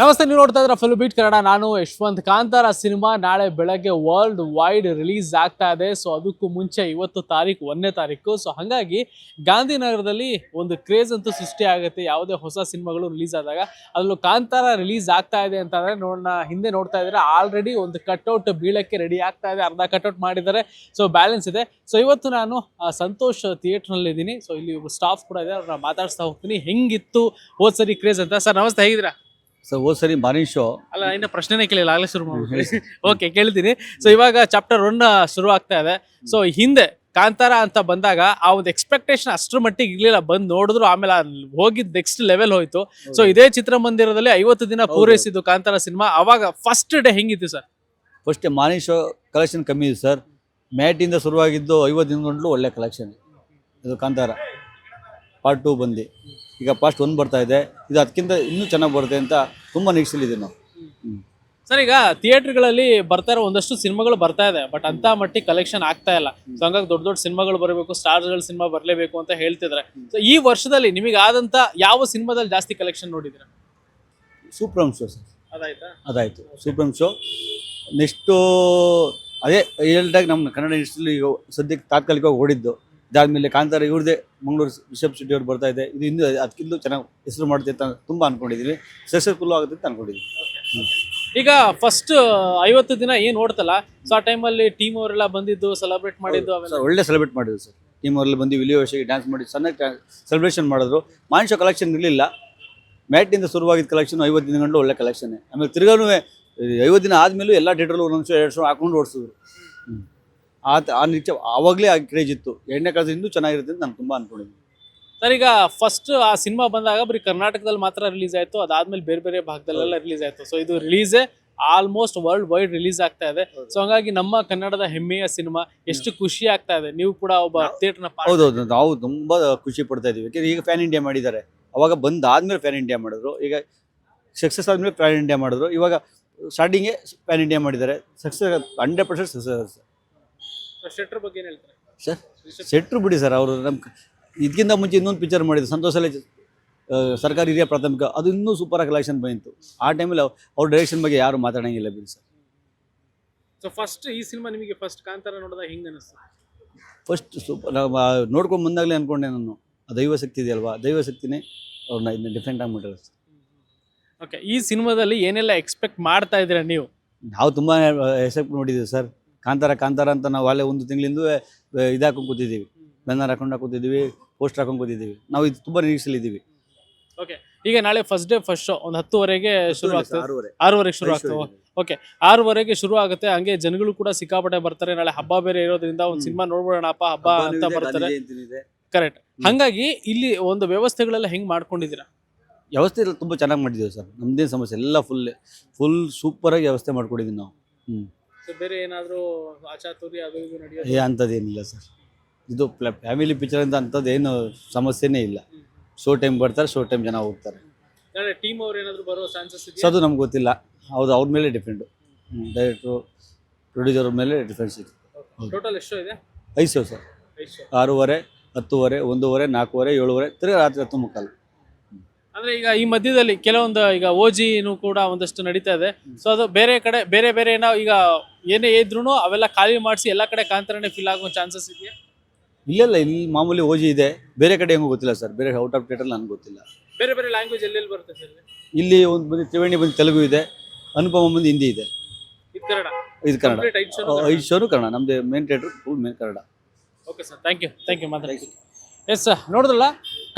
ನಮಸ್ತೆ, ನೀವು ನೋಡ್ತಾ ಇದ್ರೆ ಫುಲ್ ಬೀಟ್ ಕನ್ನಡ. ನಾನು ಯಶವಂತ್ ಕಾಂತಾರ. ಸಿನಿಮಾ ನಾಳೆ ಬೆಳಗ್ಗೆ ವರ್ಲ್ಡ್ ವೈಡ್ ರಿಲೀಸ್ ಆಗ್ತಾ ಇದೆ. ಸೊ ಅದಕ್ಕೂ ಮುಂಚೆ ಇವತ್ತು ತಾರೀಕು ಒಂದನೇ ತಾರೀಕು. ಸೊ ಹಾಗಾಗಿ ಗಾಂಧಿನಗರದಲ್ಲಿ ಒಂದು ಕ್ರೇಜ್ ಅಂತೂ ಸೃಷ್ಟಿ ಆಗುತ್ತೆ. ಯಾವುದೇ ಹೊಸ ಸಿನಿಮಾಗಳು ರಿಲೀಸ್ ಆದಾಗ ಅದರಲ್ಲೂ ಕಾಂತಾರ ರಿಲೀಸ್ ಆಗ್ತಾ ಇದೆ ಅಂತಂದರೆ ನೋಡೋಣ ಹಿಂದೆ ನೋಡ್ತಾ ಇದ್ರೆ ಆಲ್ರೆಡಿ ಒಂದು ಕಟ್ಔಟ್ ಬೀಳಕ್ಕೆ ರೆಡಿ ಆಗ್ತಾ ಇದೆ. ಅರ್ಧ ಕಟ್ಔಟ್ ಮಾಡಿದ್ದಾರೆ. ಸೊ ಬ್ಯಾಲೆನ್ಸ್ ಇದೆ. ಸೊ ಇವತ್ತು ನಾನು ಸಂತೋಷ್ ಥಿಯೇಟರ್ನಲ್ಲಿ ಇದ್ದೀನಿ. ಸೊ ಇಲ್ಲಿ ಸ್ಟಾಫ್ ಕೂಡ ಇದೆ ಅವ್ರನ್ನ ಮಾತಾಡ್ತಾ ಹೋಗ್ತೀನಿ. ಹೆಂಗಿತ್ತು ಹೋದ್ ಸರಿ ಕ್ರೇಜ್ ಅಂತ? ಸರ್ ನಮಸ್ತೆ, ಹೇಗಿದ್ದೀರಾ? ಸರ್ ಹೋದ್ ಸರಿ ಮಾರ್ನಿಂಗ್ ಶೋ. ಅಲ್ಲ ಇನ್ನ ಪ್ರಶ್ನೆನೇ ಕೇಳಿಲ್ಲ ಆಗಲೇ ಶುರು ಮಾಡಿ. ಓಕೆ ಕೇಳ್ತೀನಿ. ಸೊ ಇವಾಗ ಚಾಪ್ಟರ್ ಒನ್ ಶುರು ಆಗ್ತಾ ಇದೆ. ಸೊ ಹಿಂದೆ ಕಾಂತಾರ ಅಂತ ಬಂದಾಗ ಆ ಒಂದು ಎಕ್ಸ್ಪೆಕ್ಟೇಷನ್ ಅಷ್ಟರ ಮಟ್ಟಿಗೆ ಇರ್ಲಿಲ್ಲ. ಬಂದು ನೋಡಿದ್ರು ಆಮೇಲೆ ಹೋಗಿದ್ ನೆಕ್ಸ್ಟ್ ಲೆವೆಲ್ ಹೋಯ್ತು. ಸೊ ಇದೇ ಚಿತ್ರಮಂದಿರದಲ್ಲಿ ಐವತ್ತು ದಿನ ಪೂರೈಸಿದ್ದು ಕಾಂತಾರ ಸಿನಿಮಾ ಅವಾಗ ಫಸ್ಟ್ ಡೇ ಹೆಂಗಿತ್ತು sir first morning show collection ಕಮ್ಮಿ ಇದೆ ಸರ್ ಮ್ಯಾಟಿಂದ ಶುರುವಾಗಿದ್ದು ಐವತ್ತು ದಿನಗಂಟ್ಲು ಒಳ್ಳೆ ಕಲೆಕ್ಷನ್ ಇದು ಕಾಂತಾರ. ಪಾರ್ಟ್ ಟೂ ಬಂದು. ಈಗ ಫಾಸ್ಟ್ ಒಂದು ಬರ್ತಾ ಇದೆ. ಇದು ಅದಕ್ಕಿಂತ ಇನ್ನೂ ಚೆನ್ನಾಗಿ ಬರುತ್ತೆ ಅಂತ ತುಂಬ ನಿರೀಕ್ಷೆಲಿದ್ದೀವಿ ನಾವು. ಸರ್ ಈಗ ಥಿಯೇಟ್ರ್ಗಳಲ್ಲಿ ಬರ್ತಾ ಇರೋ ಒಂದಷ್ಟು ಸಿನಿಮಾಗಳು ಬರ್ತಾ ಇದೆ ಬಟ್ ಅಂತ ಮಟ್ಟಿಗೆ ಕಲೆಕ್ಷನ್ ಆಗ್ತಾ ಇಲ್ಲ. ಸೊ ಹಂಗಾಗಿ ದೊಡ್ಡ ದೊಡ್ಡ ಸಿನಿಮಾಗಳು ಬರಬೇಕು ಸ್ಟಾರ್ಸ್ಗಳ ಸಿನಿಮಾ ಬರಲೇಬೇಕು ಅಂತ ಹೇಳ್ತಿದ್ರೆ ಸೊ ಈ ವರ್ಷದಲ್ಲಿ ನಿಮಗೆ ಆದಂತ ಯಾವ ಸಿನಿಮಾದಲ್ಲಿ ಜಾಸ್ತಿ ಕಲೆಕ್ಷನ್ ನೋಡಿದ್ರೆ ಸೂಪ್ರಮ್ ಶೋ ಸರ್ ಅದಾಯ್ತಾ? ಅದಾಯಿತು. ಸೂಪ್ರಮ್ ಶೋ ನೆಕ್ಸ್ಟು ಅದೇ ಹೇಳ್ದಾಗ ನಮ್ಮ ಕನ್ನಡ ಇಂಡಸ್ಟ್ರಿಲಿ ಈಗ ಸದ್ಯಕ್ಕೆ ತಾತ್ಕಾಲಿಕವಾಗಿ ಓಡಿದ್ದು. ಇದಾದ್ಮೇಲೆ ಕಾಂತಾರ ಇವ್ರದೇ ಮಂಗಳೂರು ರಿಷಬ್ ಶೆಟ್ಟಿ ಅವ್ರು ಬರ್ತಾ ಇದೆ. ಇದು ಇನ್ನೂ ಅದಕ್ಕಿಂತ ಚೆನ್ನಾಗಿ ಹೆಸರು ಮಾಡುತ್ತೆ ಅಂತ ತುಂಬ ಅನ್ಕೊಂಡಿದ್ದೀವಿ ಸಕ್ಸಸ್ಫುಲ್ ಆಗುತ್ತೆ ಅಂತ ಅನ್ಕೊಂಡಿದ್ದೀವಿ ಈಗ ಫಸ್ಟ್ ಐವತ್ತು ದಿನ ಏನ್ ಓಡ್ತಲ್ಲ ಸೊ ಆ ಟೈಮಲ್ಲಿ ಟೀಮ್ ಅವರೆಲ್ಲ ಬಂದಿದ್ದು ಸೆಲೆಬ್ರೇಟ್ ಮಾಡಿದ್ದು ಅವೆಲ್ಲ? ಸರ್ ಒಳ್ಳೆ ಸೆಲೆಬ್ರೇಟ್ ಮಾಡಿದ್ರು ಸರ್. ಟೀಮ್ ಅವರೆಲ್ಲ ಬಂದು ವಿಲಿಯೋಶಿಗೆ ಡ್ಯಾನ್ಸ್ ಮಾಡಿ ಸಣ್ಣ ಸೆಲೆಬ್ರೇಷನ್ ಮಾಡಿದ್ರು. ಮಾನ್ಶೋ ಕಲೆಕ್ಷನ್ ಇರಲಿಲ್ಲ. ಮ್ಯಾಟಿಂದ ಶುರುವಾಗಿದ್ದ ಕಲೆಕ್ಷನ್ ಐವತ್ತು ದಿನ ಒಳ್ಳೆ ಕಲೆಕ್ಷನ್ ಆಮೇಲೆ ತಿರ್ಗಾನು ಐವತ್ತು ದಿನ ಆದಮೇಲೂ ಎಲ್ಲ ಥಿಯೇಟ್ರಲ್ಲೂ ಒಂದೊಂದು ಶೋ ಎರಡು ಶೋ ಹಾಕೊಂಡು ಓಡಿಸಿದ್ರು. ಆ ಆ ನಿರೀಕ್ಷೆ ಆವಾಗಲೇ ಆ ಕ್ರೇಜ್ ಇತ್ತು. ಎರಡನೇ ಕಳೆದ ಇನ್ನೂ ಚೆನ್ನಾಗಿರುತ್ತೆ ಅಂತ ನಾನು ತುಂಬ ಅಂದ್ಕೊಂಡಿದ್ದೀನಿ ಸರ್ ಈಗ ಫಸ್ಟ್ ಆ ಸಿನಿಮಾ ಬಂದಾಗ ಬರೀ ಕರ್ನಾಟಕದಲ್ಲಿ ಮಾತ್ರ ರಿಲೀಸ್ ಆಯಿತು. ಅದಾದ್ಮೇಲೆ ಬೇರೆ ಬೇರೆ ಭಾಗದಲ್ಲೆಲ್ಲ ರಿಲೀಸ್ ಆಯಿತು. ಸೊ ಇದು ರಿಲೀಸೇ ಆಲ್ಮೋಸ್ಟ್ ವರ್ಲ್ಡ್ ವೈಡ್ ರಿಲೀಸ್ ಆಗ್ತಾ ಇದೆ. ಸೊ ಹಂಗಾಗಿ ನಮ್ಮ ಕನ್ನಡದ ಹೆಮ್ಮೆಯ ಸಿನಿಮಾ ಎಷ್ಟು ಖುಷಿ ಆಗ್ತಾ ಇದೆ. ನೀವು ಕೂಡ ಒಬ್ಬ ಥಿಯೇಟರ್ನ ಹೌದೌದು. ನಾವು ತುಂಬ ಖುಷಿ ಪಡ್ತಾ ಇದ್ದೀವಿ. ಯಾಕೆಂದ್ರೆ ಈಗ ಫ್ಯಾನ್ ಇಂಡಿಯಾ ಮಾಡಿದ್ದಾರೆ. ಅವಾಗ ಬಂದಾದ್ಮೇಲೆ ಫ್ಯಾನ್ ಇಂಡಿಯಾ ಮಾಡಿದ್ರು. ಈಗ ಸಕ್ಸಸ್ ಆದಮೇಲೆ ಫ್ಯಾನ್ ಇಂಡಿಯಾ ಮಾಡಿದ್ರು. ಇವಾಗ ಸ್ಟಾರ್ಟಿಂಗೇ ಫ್ಯಾನ್ ಇಂಡಿಯಾ ಮಾಡಿದ್ದಾರೆ. ಸಕ್ಸಸ್ ಹಂಡ್ರೆಡ್ ಪರ್ಸೆಂಟ್ ಸಕ್ಸಸ್ ಶೆಟ್ರ್ ಬಗ್ಗೆ ಏನ್ ಹೇಳ್ತಾರೆ? ಸರ್ ಸೆಟ್ರು ಬಿಡಿ ಸರ್ ಅವರು ನಮ್ಮ ಇದಕ್ಕಿಂತ ಮುಂಚೆ ಇನ್ನೊಂದು ಪಿಕ್ಚರ್ ಮಾಡಿದ್ರು ಸಂತೋಷಲೆ ಸರ್ಕಾರಿ ಹಿರಿಯ ಪ್ರಾಥಮಿಕ ಅದು ಇನ್ನೂ ಸೂಪರ್ ಕಲೆಕ್ಷನ್ ಬಂತು. ಆ ಟೈಮಲ್ಲಿ ಅವ್ರ ಡೈರೆಕ್ಷನ್ ಬಗ್ಗೆ ಯಾರು ಮಾತಾಡೋಂಗಿಲ್ಲ ಬಿಡಿ ಸರ್. ಸೊ ಫಸ್ಟ್ ಈ ಸಿನಿಮಾ ನಿಮಗೆ ಫಸ್ಟ್ ಕಾಂತಾರ ನೋಡಿದಾಗ ಹೆಂಗ್ ಅನಿಸ್ತು? ಫಸ್ಟ್ ಸೂಪರ್ ನೋಡ್ಕೊಂಡು ಬಂದಾಗಲೇ ಅಂದ್ಕೊಂಡೆ ನಾನು. ಆ ದೈವ ಶಕ್ತಿ ಇದೆಯಲ್ವಾ ದೈವ ಶಕ್ತಿನೇ ಅವ್ರನ್ನ ಇದನ್ನ ಡಿಫ್ರೆಂಟ್ ಆಗಿಬಿಟ್ಟಿರೋ ಸರ್. ಓಕೆ ಈ ಸಿನಿಮಾದಲ್ಲಿ ಏನೆಲ್ಲ ಎಕ್ಸ್ಪೆಕ್ಟ್ ಮಾಡ್ತಾ ಇದ್ದೀರಾ ನೀವು? ನಾವು ತುಂಬ ಎಕ್ಸೆಪ್ಟ್ ನೋಡಿದ್ದೀವಿ ಸರ್. ಕಾಂತಾರ ಕಾಂತಾರ ಅಂತ ನಾವು ಅಲ್ಲೇ ಒಂದು ತಿಂಗಳಿಂದ ಇದು ಹಾಕೊಂಡು ಕೂತಿದ್ದೀವಿ. ಬ್ಯಾನರ್ ಹಾಕೊಂಡು ಕೂತಿದ್ದೀವಿ ಪೋಸ್ಟ್ ಹಾಕೊಂಡು ಕೂತಿದ್ದೀವಿ. ನಾವು ಇದು ತುಂಬ ನಿರೀಕ್ಷೆಲಿದ್ದೀವಿ ಓಕೆ ಈಗ ನಾಳೆ ಫಸ್ಟ್ ಡೇ ಫಸ್ಟ್ ಶೋ ಒಂದು ಹತ್ತುವರೆಗೆ ಶುರು ಆಗ್ತದೆ. ಆರೂವರೆ. ಆರೂವರೆಗೆ ಶುರು ಆಗ್ತದೆ. ಓಕೆ ಆರೂವರೆಗೆ ಶುರು ಆಗುತ್ತೆ. ಹಂಗೆ ಜನಗಳು ಕೂಡ ಸಿಕ್ಕಾಪಟ್ಟೆ ಬರ್ತಾರೆ. ನಾಳೆ ಹಬ್ಬ ಬೇರೆ ಇರೋದ್ರಿಂದ ಒಂದು. ಸಿನಿಮಾ ನೋಡ್ಬೋಣಪ್ಪ ಹಬ್ಬ ಅಂತ ಬರ್ತಾರೆ. ಕರೆಕ್ಟ್ ಹಂಗಾಗಿ ಇಲ್ಲಿ ಒಂದು ವ್ಯವಸ್ಥೆಗಳೆಲ್ಲ ಹೆಂಗ್ ಮಾಡ್ಕೊಂಡಿದ್ದೀರಾ? ವ್ಯವಸ್ಥೆ ಎಲ್ಲ ತುಂಬ ಚೆನ್ನಾಗಿ ಮಾಡಿದ್ದೀವಿ ಸರ್. ನಮ್ದೇನು ಸಮಸ್ಯೆ ಎಲ್ಲ ಫುಲ್ ಫುಲ್ ಸೂಪರಾಗಿ ವ್ಯವಸ್ಥೆ ಮಾಡ್ಕೊಂಡಿದ್ದೀವಿ ನಾವು. ಹ್ಞೂ ಬೇರೆ ಏನಾದರೂ ಅಚಾತುರ್ಯ ಅದು ಇದು ನಡೆಯೋದು ಏ ಅಂಥದ್ದೇನಿಲ್ಲ ಸರ್. ಇದು ಫ್ಯಾಮಿಲಿ ಪಿಕ್ಚರ್ ಅಂತ ಅಂಥದ್ದೇನು ಸಮಸ್ಯೆನೇ ಇಲ್ಲ. ಶೋ ಟೈಮ್ ಬರ್ತಾರೆ ಶೋ ಟೈಮ್ ಜನ ಹೋಗ್ತಾರೆ. ಟೀಮ್ ಅವ್ರು ಏನಾದ್ರು ಬರೋ ಚಾನ್ಸಸ್ ಸೊ ಅದು ನಮ್ಗೆ ಗೊತ್ತಿಲ್ಲ. ಹೌದು ಅವ್ರ ಮೇಲೆ ಡಿಪೆಂಡು ಡೈರೆಕ್ಟ್ರು ಪ್ರೊಡ್ಯೂಸರ್ ಮೇಲೆ ಡಿಫೆನ್ಸ್ ಇದೆ ಟೋಟಲ್ ಎಷ್ಟೋ ಇದೆ? ಐದು ಸಾವಿರ ಸರ್. ಐದು. ಆರೂವರೆ ಹತ್ತುವರೆ ಒಂದೂವರೆ ನಾಲ್ಕೂವರೆ ಏಳುವರೆ ತಿರ್ಗಿ ರಾತ್ರಿ ಹತ್ತು ಮುಕ್ಕಾಲು. ಅಂದ್ರೆ ಈಗ ಈ ಮಧ್ಯದಲ್ಲಿ ಕೆಲವೊಂದು ಈಗ ಓಜಿನು ಕೂಡ ಒಂದಷ್ಟು ನಡೀತಾ ಇದೆ. ಸೊ ಅದು ಬೇರೆ ಕಡೆ ಬೇರೆ ಬೇರೆ ಏನೋ ಈಗ ಏನೇ ಇದ್ರು ಅವೆಲ್ಲ ಖಾಲಿ ಮಾಡಿಸಿ ಎಲ್ಲ ಕಡೆ ಕಾಂತಾರನೇ ಫಿಲ್ ಆಗೋ ಚಾನ್ಸಸ್ ಇದೆಯಾ ಇಲ್ಲೆಲ್ಲ ಇಲ್ಲಿ ಮಾಮೂಲಿ ಓಜಿ ಇದೆ. ಬೇರೆ ಕಡೆ ಹೆಂಗೂ ಗೊತ್ತಿಲ್ಲ ಸರ್. ಬೇರೆ ಔಟ್ ಆಫ್ ಥಿಯೇಟರ್ ನನಗೆ ಗೊತ್ತಿಲ್ಲ. ಬೇರೆ ಬೇರೆ ಲ್ಯಾಂಗ್ವೇಜ್ ಎಲ್ಲೆಲ್ಲಿ ಬರುತ್ತೆ ಸರ್ ಇಲ್ಲಿ ಒಂದು ಬಂದು ತ್ರಿವೇಣಿ ಬಂದು ತೆಲುಗು ಇದೆ. ಅನುಪಮ ಬಂದು ಹಿಂದಿ ಇದೆ. ಇದು ಕನ್ನಡ? ಇದು ಕನ್ನಡ. ಐದು ಐದು ಶೋನು ಕನ್ನಡ. ನಮ್ಮದು main theatre full main Kannada. Okay sir thank you thank you ಮಾತಾಡಿ ಎಸ್ ಸರ್ ನೋಡಿದ್ರಲ್ಲ?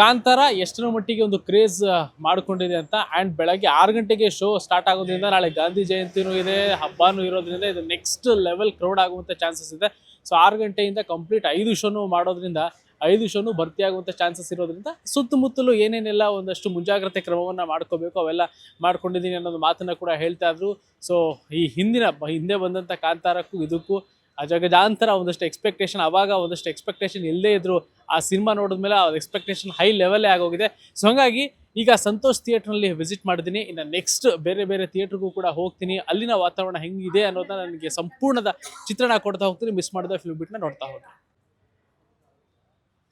ಕಾಂತಾರ ಎಷ್ಟರ ಮಟ್ಟಿಗೆ ಒಂದು ಕ್ರೇಜ್ ಮಾಡ್ಕೊಂಡಿದೆ ಅಂತ. ಆ್ಯಂಡ್ ಬೆಳಗ್ಗೆ ಆರು ಗಂಟೆಗೆ ಶೋ ಸ್ಟಾರ್ಟ್ ಆಗೋದ್ರಿಂದ ನಾಳೆ ಗಾಂಧಿ ಜಯಂತಿನೂ ಇದೆ, ಹಬ್ಬನೂ ಇರೋದ್ರಿಂದ ಇದು ನೆಕ್ಸ್ಟ್ ಲೆವೆಲ್ ಕ್ರೌಡ್ ಆಗುವಂಥ ಚಾನ್ಸಸ್ ಇದೆ. ಸೊ ಆರು ಗಂಟೆಯಿಂದ ಕಂಪ್ಲೀಟ್ ಐದು ಶೋನು ಮಾಡೋದ್ರಿಂದ, ಐದು ಶೋನು ಭರ್ತಿಯಾಗುವಂಥ ಚಾನ್ಸಸ್ ಇರೋದ್ರಿಂದ ಸುತ್ತಮುತ್ತಲು ಏನೇನೆಲ್ಲ ಒಂದಷ್ಟು ಮುಂಜಾಗ್ರತೆ ಕ್ರಮವನ್ನು ಮಾಡ್ಕೋಬೇಕು, ಅವೆಲ್ಲ ಮಾಡ್ಕೊಂಡಿದ್ದೀನಿ ಅನ್ನೋದು ಮಾತನ್ನು ಕೂಡ ಹೇಳ್ತಾ ಇದ್ರು. ಸೊ ಈ ಹಿಂದಿನ, ಹಿಂದೆ ಬಂದಂಥ ಕಾಂತಾರಕ್ಕೂ ಇದಕ್ಕೂ ಅಜಗಜಾಂತರ ಒಂದಷ್ಟು ಎಕ್ಸ್ಪೆಕ್ಟೇಷನ್ ಅವಾಗ ಒಂದಷ್ಟು ಎಕ್ಸ್ಪೆಕ್ಟೇಷನ್ ಇಲ್ಲದೇ ಇದ್ರು ಆ ಸಿನಿಮಾ ನೋಡಿದ್ಮೇಲೆ ಆ ಎಕ್ಸ್ಪೆಕ್ಟೇಷನ್ ಹೈ ಲೆವೆಲ್ಲೇ ಆಗೋಗಿದೆ. ಸೊ ಹಾಗಾಗಿ ಈಗ ಸಂತೋಷ್ ಥಿಯೇಟ್ರ್ನಲ್ಲಿ ವಿಸಿಟ್ ಮಾಡಿದ್ದೀನಿ. ಇನ್ನು ನೆಕ್ಸ್ಟ್ ಬೇರೆ ಬೇರೆ ಥಿಯೇಟ್ರಿಗೂ ಕೂಡ ಹೋಗ್ತೀನಿ. ಅಲ್ಲಿನ ವಾತಾವರಣ ಹೆಂಗಿದೆ ಅನ್ನೋದನ್ನ ನನಗೆ ಸಂಪೂರ್ಣದ ಚಿತ್ರಣ ಕೊಡ್ತಾ ಹೋಗ್ತೀನಿ. ಮಿಸ್ ಮಾಡಿದ ಫಿಲ್ಮ್ ಬಿಟ್ನ ನೋಡ್ತಾ ಹೋಗ್ತೀನಿ.